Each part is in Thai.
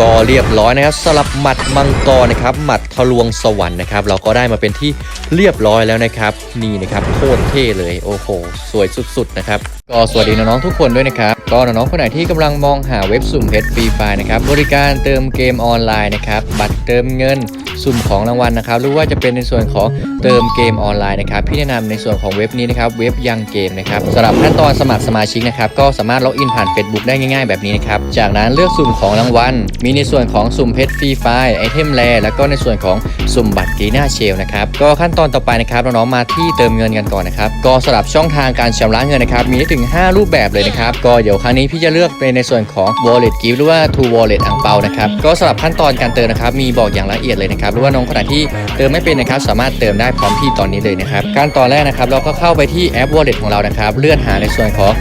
ก็เรียบร้อยนะครับสลับหมัดมังกรนะครับหมัดทะลวงสวรรค์นะครับเราก็ได้มาเป็นที่เรียบร้อยแล้วนะครับนี่นะครับโคตรเท่เลยโอ้โหสวยสุดๆนะครับก็สวัสดีน้องๆทุกคนด้วยนะครับ ก็น้องๆคนไหนที่กำลังมองหาเว็บสุ่มเพชรฟรีไฟนะครับบริการเติมเกมออนไลน์นะครับบัตรเติมเงินสุ่มของรางวัลนะครับหรือว่าจะเป็นในส่วนของเติมเกมออนไลน์นะครับพี่แนะนำในส่วนของเว็บนี้นะครับเว็บยังเกมนะครับสำหรับขั้นตอนสมัครสมาชิกนะครับก็สามารถล็อกอินผ่าน Facebook ได้ง่าย ๆ แบบนี้นะครับจากนั้นเลือกสุ่มของรางวัลมีในส่วนของสุ่มเพชรฟรีไฟไอเทมแรแล้วก็ในส่วนของสุ่มบัตรกีน่าเชลนะครับก็ขั้นตอนต่อไปนะครับน้องๆมาที่เติมเงินกันก่อนนะครับก็สำหรับช่องทางการชำระเงินนะครับมีถึง 5 รูปแบบเลยนะครับก็เดี๋ยวครั้งนี้พี่จะเลือกเป็นในส่วนของ wallet gift หรือว่า to wallet อังเปานะครับก็สำหรับขั้นตอนการเติมนะครับ มีบอกอย่างละเอียดเลยนะครับหรือว่าน้องคนไหนที่เติมไม่เป็นนะครับ สามารถเติมได้พร้อมพี่ตอนนี้เลยนะครับการตอนแรกนะครับ เราก็เข้าไปที่แอป wallet ของเรานะครับ เลื่อนหาในส่วนของ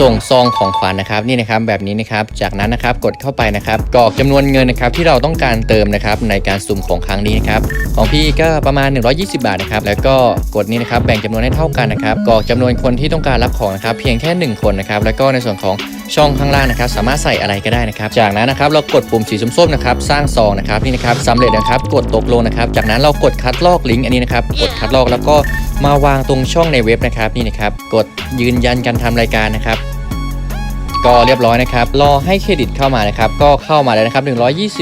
ส่งซองของขวัญนะครับนี่นะครับแบบนี้นะครับจากนั้นนะครับกดเข้าไปนะครับกรอกจำนวนเงินนะครับที่เราต้องการเติมนะครับในการสุ่มของครั้งนี้นะครับของพี่ก็ประมาณ 120 บาทนะครับแล้วก็กดนี้นะครับแบ่งจำนวนให้เท่ากันนะครับกรอกจำนวนคนที่ต้องการรับของนะครับเพียงแค่ 1 คนนะครับแล้วก็ในส่วนของ ช่องข้างล่างนะครับสามารถใส่อะไรก็ได้นะครับ จากนั้นนะครับเรากดปุ่มสีส้มๆนะครับสร้างซองนะครับนี่นะครับสำเร็จนะครับกดตกลงนะครับ จากนั้นเรากดคัดลอกลิงก์อันนี้นะครับกดคัดลอกแล้วก็มาวางตรงช่องในเว็บนะครับนี่นะครับกดยืนยันการทำรายการนะครับก็เรียบร้อยนะครับ รอให้เครดิตเข้ามานะครับ ก็เข้ามาแล้วนะครับ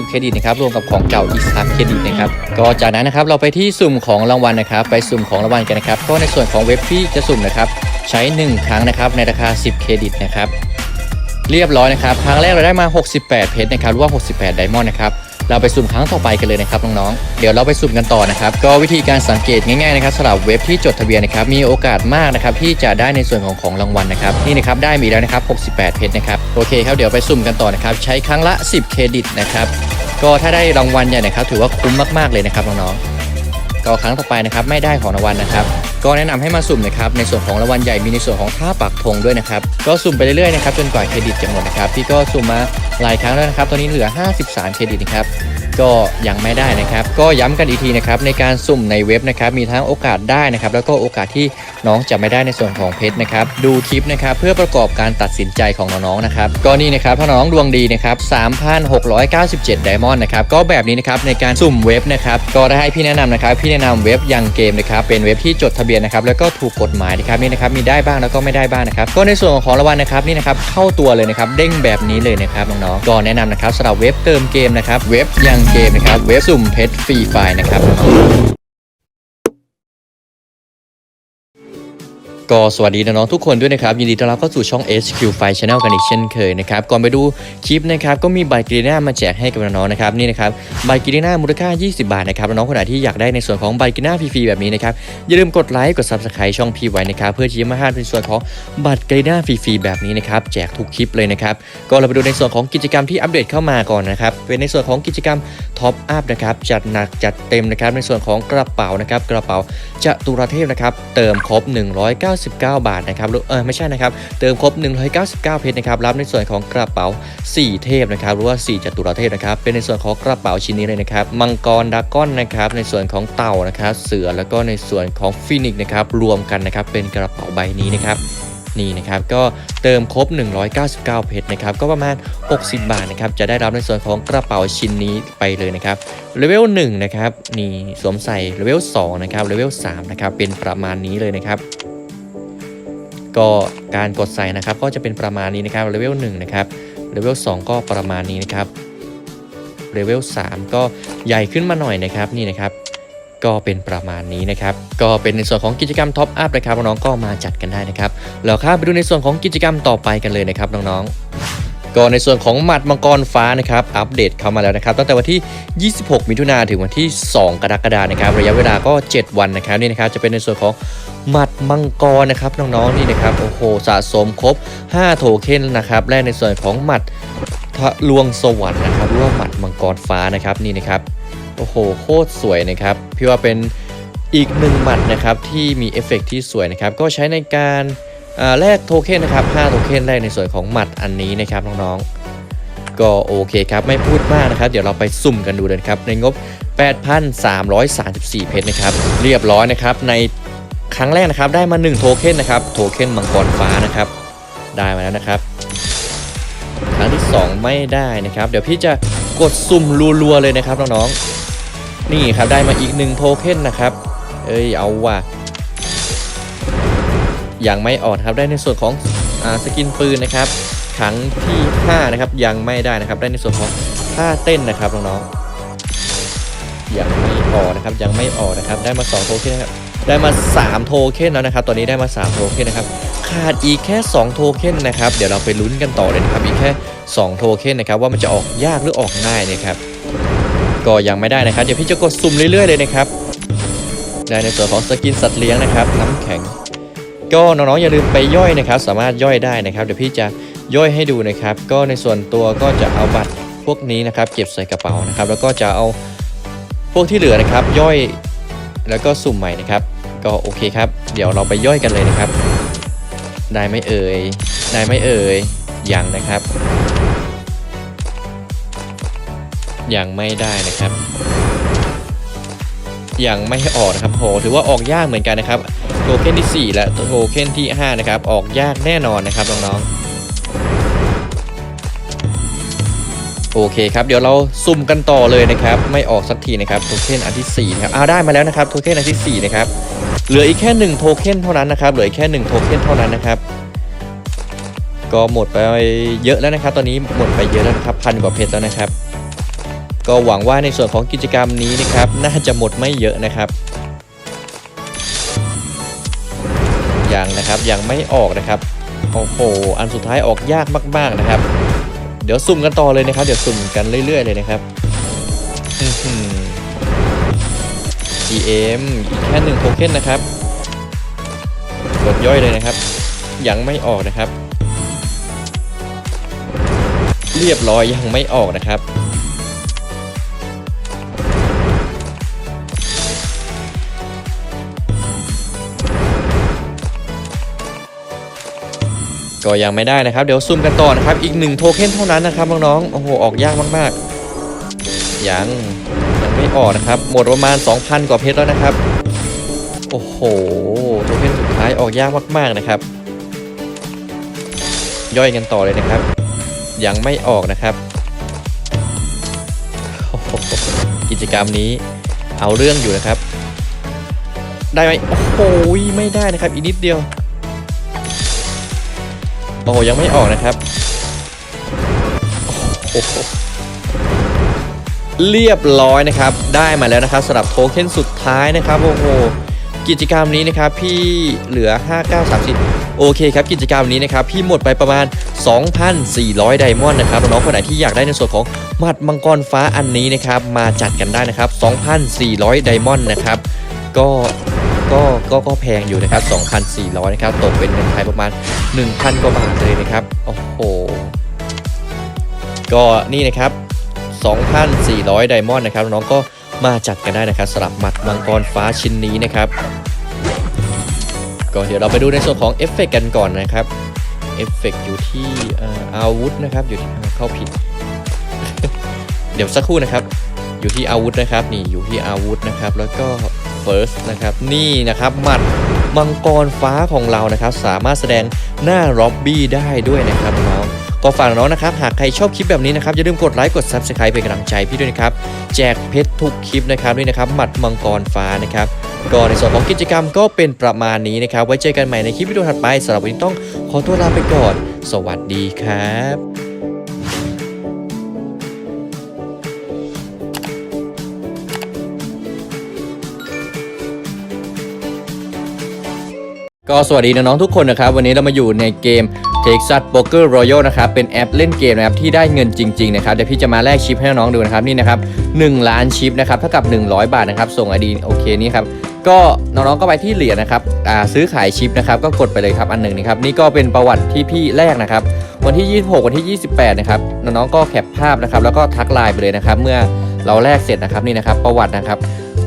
120 เครดิตนะครับ รวมกับของเก่าอีก3เครดิตนะครับ ก็จากนั้นนะครับ เราไปที่สุ่มของรางวัลนะครับ ไปสุ่มของรางวัลกันนะครับ ก็ในส่วนของเว็บที่จะสุ่มนะครับ ใช้ 1 ครั้งนะครับ ในราคา 10 เครดิตนะครับ เรียบร้อยนะครับครั้งแรกเราได้มา 68 เพชรนะครับหรือว่า 68 ไดมอนด์นะครับเราไปสุ่มครั้งต่อไปกันเลยนะครับน้องๆ เดี๋ยวเราไปสุ่มกันต่อนะครับ ก็วิธีการสังเกตง่ายๆนะครับสำหรับเว็บที่จดทะเบียนนะครับมีโอกาสมากนะครับที่จะได้ในส่วนของของรางวัลนะครับนี่นะครับได้มีแล้วนะครับ 68 เพชรนะครับโอเคครับเดี๋ยวไปสุ่มกันต่อนะครับใช้ครั้งละ 10 เครดิตนะครับก็ถ้าได้รางวัลใหญ่นะครับถือว่าคุ้มมากๆเลยนะครับน้องๆ ก็ครั้งต่อไปนะครับไม่ได้ของรางวัลนะครับก็แนะนำให้มาสุ่มนะครับในส่วนของรางวัลใหญ่มีในส่วนของท่าปักธงด้วยนะครับก็สุ่มไปเรื่อยๆนะครับจนกว่าเครดิตจะหมดนะครับพี่ก็สุ่มมาหลายครั้งแล้วนะครับตอนนี้เหลือ 53 เครดิตนะครับ ก็ยังไม่ได้นะครับ ก็ย้ำกันอีกทีนะครับในการสุ่มในเว็บนะครับมีทั้งโอกาสได้นะครับแล้วก็โอกาสที่น้องจะไม่ได้ในส่วนของเพชรนะครับดูคลิปนะครับเพื่อประกอบการตัดสินใจของน้องๆนะครับก็นี่นะครับถ้าน้องดวงดีนะครับ3,697ไดมอนด์นะครับก็แบบนี้นะครับในการสุ่มเว็บนะครับก็ได้ให้พี่แนะนำนะครับพี่แนะนำเว็บยังเกมนะครับเป็นเว็บที่จดทะเบียนนะครับแล้วก็ถูกกฎหมายนะครับนี่นะครับมีได้บ้างแล้วก็ไม่ได้บ้างนะครับก็ในส่วนของรางวัลนะครับนี่นะครับเข้าตัวเลยนะครับเด้งแบบนี้เลยนะครับน้องๆก็แนะนำนะครับสำหรับเว็บเติมเกมนะครับเว็บยังเกมนะครับ เวฟสุ่มเพชรฟรีไฟนะครับ ก็สวัสดีน้องๆทุกคนด้วยนะครับ ยินดีต้อนรับเข้าสู่ช่อง HQ File Channel กันอีกเช่นเคยนะครับ ก่อนไปดูคลิปนะครับ ก็มีใบกรีน่ามาแจกให้กับน้องๆนะครับนี่นะครับใบกรีน่ามูลค่า 20 บาทนะครับน้องๆคนไหนที่อยากได้ในส่วนของใบกรีน่าฟรีๆแบบนี้นะครับ อย่าลืมกดไลค์กด Subscribe ช่องพี่ไว้นะครับ เพื่อที่จะมาพลาดในส่วนของบัตรกรีน่าฟรีๆแบบนี้นะครับแจกทุกคลิปเลยนะครับก็เราไปดูในส่วนของกิจกรรมที่อัปเดตเข้ามาก่อนนะครับเป็นในส่วนของกิจกรรมท็อปอัพนะครับจัดหนักจัดเต็มนะครับในส่วนของกระเป๋านะครับกระเป๋าจตุรเทพนะครับเติมครบ199 บาทนะครับหรือเออไม่ใช่นะครับ เติมครบ 199 เพชรนะครับ รับในส่วนของกระเป๋า 4 เทพนะครับ หรือว่า 4จตุรเทพนะครับ เป็นในส่วนของกระเป๋าชิ้นนี้เลยนะครับ มังกรดาก้อนนะครับ ในส่วนของเต่านะครับ เสือ แล้วก็ในส่วนของฟินิกซ์นะครับ รวมกันนะครับ เป็นกระเป๋าใบนี้นะครับนี่นะครับก็เติมครบ 199 เพชรนะครับก็ประมาณ 60 บาทนะครับจะได้รับในส่วนของกระเป๋าชิ้นนี้ไปเลยนะครับเลเวล1นะครับนี่สวมใส่เลเวล2นะครับเลเวล3นะครับเป็นประมาณนี้เลยนะครับ ก็การกดใส่นะครับก็จะเป็นประมาณนี้นะครับเลเวล1นะครับเลเวล2ก็ประมาณนี้นะครับเลเวล3ก็ใหญ่ขึ้นมาหน่อยนะครับนี่นะครับก็เป็นประมาณนี้นะครับ ก็เป็นในส่วนของกิจกรรมท็อปอัพนะครับน้องๆก็มาจัดกันได้นะครับแล้วข้าไปดูในส่วนของกิจกรรมต่อไปกันเลยนะครับน้องๆ ก็ในส่วนของหมัดมังกรฟ้านะครับอัปเดตเข้ามาแล้วนะครับตั้งแต่วันที่ 26 มิถุนาถึงวันที่ 2 กรกฎาคมนะครับ ระยะเวลาก็ 7 วันนะครับนี่นะครับจะเป็นในส่วนของหมัดมังกรนะครับน้องๆนี่นะครับโอ้โหสะสมครบ 5 โทเค็นนะครับและในส่วนของหมัดทะลวงสวรรค์นะครับหรือว่าหมัดมังกรฟ้านะครับนี่นะครับโอ้โหโคตรสวยนะครับพี่ว่าเป็นอีกหนึ่งหมัดนะครับที่มีเอฟเฟกต์ที่สวยนะครับก็ใช้ในการ แลกโทเค็นนะครับ5โทเค็นแรกในส่วนของหมัดอันนี้นะครับน้องๆ ก็โอเคครับไม่พูดมากนะครับ เดี๋ยวเราไปสุ่มกันดูเลยนครับในงบ 8,334 เพชรนะครับเรียบร้อยนะครับในครั้งแรกนะครับได้มา 1 โทเค็นนะครับโทเค็นมังกรฟ้านะครับได้มาแล้วนะครับ ครั้งที่ 2 ไม่ได้นะครับ เดี๋ยวพี่จะกดสุ่มรัวๆเลยนะครับน้องๆนี่ครับได้มาอีกหนึ่งโทเค็นนะครับเอ้ยเอาว่ะ ยังไม่ออกครับได้ในส่วนของอสกินปืนนะครับครั้งที่5นะครับยังไม่ได้นะครับได้ในส่วนของท่าเต้นนะครับน้องๆยังไม่ออกนะครับยังไม่ออกนะครับได้มา 2 โทเค็นนะครับได้มา 3 โทเค็นแล้วนะครับตอนนี้ได้มา 3 โทเค็นนะครับขาดอีกแค่ 2 โทเค็นนะครับเดี๋ยวเราไปลุ้นกันต่อเลยนะครับอีกแค่ 2 โทเค็นนะครับว่ามันจะออกยากหรือออกง่ายนะครับก็ยังไม่ได้นะครับเดี๋ยวพี่จะกดสุ่มเรื่อยๆเลยนะครับได้ในส่วนของสกินสัตว์เลี้ยงนะครับน้ำแข็ง ก็น้องๆอย่าลืมไปย่อยนะครับ สามารถย่อยได้นะครับ เดี๋ยวพี่จะย่อยให้ดูนะครับ ก็ในส่วนตัวก็จะเอาบัตรพวกนี้นะครับ เก็บใส่กระเป๋านะครับ แล้วก็จะเอาพวกที่เหลือนะครับ ย่อยแล้วก็สุ่มใหม่นะครับ ก็โอเคครับ เดี๋ยวเราไปย่อยกันเลยนะครับ ได้ไม่เอ่ยได้ไม่เอ่ยยังนะครับยังไม่ได้นะครับยังไม่ออกนะครับโหถือว่าออกยากเหมือนกันนะครับ โทเค็นที่ 4 และโทเค็นที่ 5 นะครับ ออกยากแน่นอนนะครับ น้องๆ โอเคครับ เดี๋ยวเราซุ่มกันต่อเลยนะครับ ไม่ออกสักทีนะครับโทเค็นอันที่4นะครับเอาได้มาแล้วนะครับโทเค็นอันที่ 4 นะครับ เหลืออีกแค่1โทเค็นเท่านั้นนะครับ เหลืออีกแค่1โทเค็นเท่านั้นนะครับ ก็หมดไปเยอะแล้วนะครับ ตอนนี้หมดไปเยอะแล้วนะครับพันกว่าเพชรแล้วนะครับ ก็หวังว่าในส่วนของกิจกรรมนี้นะครับ น่าจะหมดไม่เยอะนะครับ ยังนะครับ ยังไม่ออกนะครับ โอ้โห อันสุดท้ายออกยากมาก ๆนะครับ เดี๋ยวสุ่มกันต่อเลยนะครับ เดี๋ยวสุ่มกันเรื่อย ๆ เลยนะครับอื้อหือ GM อีกแค่หนึ่งโทเค็นนะครับ กดย่อยเลยนะครับ ยังไม่ออกนะครับ เรียบร้อยยังไม่ออกนะครับ ก็ยังไม่ได้นะครับ เดี๋ยวซุ่มกันต่อนะครับ อีกหนึ่งโทเค็นเท่านั้นนะครับน้องๆ โอ้โห ออกยากมากๆ ยังยังไม่ออกนะครับ หมดประมาณ 2,000 กว่าเพชรแล้วนะครับ โอ้โห โทเค็นสุดท้ายออกยากมากๆนะครับ ย่อยกันต่อเลยนะครับ ยังไม่ออกนะครับ กิจกรรมนี้เอาเรื่องอยู่นะครับ ได้ไหมโอ้โห ไม่ได้นะครับ อีกนิดเดียว โอ้โหยังไม่ออกนะครับ เรียบร้อยนะครับ ได้มาแล้วนะครับสำหรับโทเค็นสุดท้ายนะครับโอ้โหกิจกรรมนี้นะครับพี่เหลือ 5930 โอเคครับกิจกรรมนี้นะครับพี่หมดไปประมาณ 2,400 ไดมอนด์นะครับน้องคนไหนที่อยากได้ในส่วนของหมัดมังกรฟ้าอันนี้นะครับมาจัดกันได้นะครับ 2,400 ไดมอนด์นะครับก็ ก็ก็ก็แพงอยู่นะครับ2,400นะครับตกเป็นเงินไทยประมาณ 1,000 กว่าบาทเลยนะครับโอ้โหก็นี่นะครับ 2,400 ไดมอนด์นะครับน้องก็มาจัดกันได้นะครับสำหรับหมัดมังกรฟ้าชิ้นนี้นะครับก็เดี๋ยวเราไปดูในส่วนของเอฟเฟกต์กันก่อนนะครับเอฟเฟกต์อยู่ที่เอ่ออาวุธนะครับอยู่ที่เข้าผิด เดี๋ยวสักครู่นะครับ อยู่ที่อาวุธนะครับนี่อยู่ที่อาวุธนะครับ แล้วก็ first นะครับนี่นะครับหมัดมังกรฟ้าของเรานะครับสามารถแสดงหน้าล็อบบี้ได้ด้วยนะครับน้องก็ฝากน้องนะครับ หากใครชอบคลิปแบบนี้นะครับ อย่าลืมกดไลค์กด subscribe เป็นกำลังใจพี่ด้วยนะครับ แจกเพชรทุกคลิปนะครับด้วยนะครับหมัดมังกรฟ้านะครับก็ในส่วนของกิจกรรมก็เป็นประมาณนี้นะครับ ไว้เจอกันใหม่ในคลิปวิดีโอถัดไปสำหรับวันนี้ต้องขอตัวลาไปก่อน สวัสดีครับ ก็สวัสดีน้องๆทุกคนนะครับ วันนี้เรามาอยู่ในเกม Texas Poker Royal นะครับเป็นแอปเล่นเกมนะครับที่ได้เงินจริงๆนะครับเดี๋ยวพี่จะมาแลกชิปให้น้องๆดูนะครับนี่นะครับ1ล้านชิปนะครับเท่ากับ 100 บาทนะครับส่งไอดีโอเคนี่ครับก็น้องๆก็ไปที่เหรียญนะครับอ่าซื้อขายชิปนะครับก็กดไปเลยครับอันหนึ่งนะครับนี่ก็เป็นประวัติที่พี่แรกนะครับวันที่ 26 วันที่ 28 นะครับน้องๆก็แคปภาพนะครับแล้วก็ทักไลน์ไปเลยนะครับเมื่อเราแลกเสร็จนะครับนี่นะครับประวัตินะครับ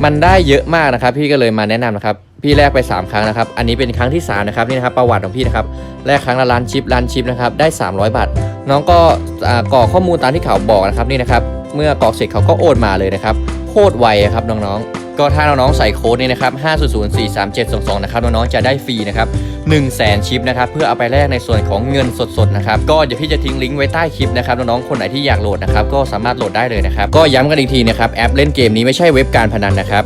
มันได้เยอะมากนะครับพี่ก็เลยมาแนะนำนะครับ พี่แลกไป 3 ครั้งนะครับ อันนี้เป็นครั้งที่ 3 นะครับนี่นะครับประวัติของพี่นะครับแลกครั้งละล้านชิปล้านชิปนะครับได้ 300 บาท น้องก็อ่ากรอกข้อมูลตามที่เขาบอกนะครับนี่นะครับ เมื่อกรอกเสร็จเขาก็โอนมาเลยนะครับโคตรไวครับน้องๆ ก็ถ้าน้องๆใส่โค้ดนี้นะครับ5004372นะครับน้องๆจะได้ฟรีนะครับ1 0 0 0 0แสนชิปนะครับเพื่อเอาไปแลกในส่วนของเงินสดๆนะครับก็เดี๋ยวพี่จะทิ้งลิงก์ไว้ใต้คลิปนะครับน้องๆคนไหนที่อยากโหลดนะครับก็สามารถโหลดได้เลยนะครับก็ย้ำกันอีกทีนะครับแอปเล่นเกมนี้ไม่ใช่เว็บการพนันนะครับ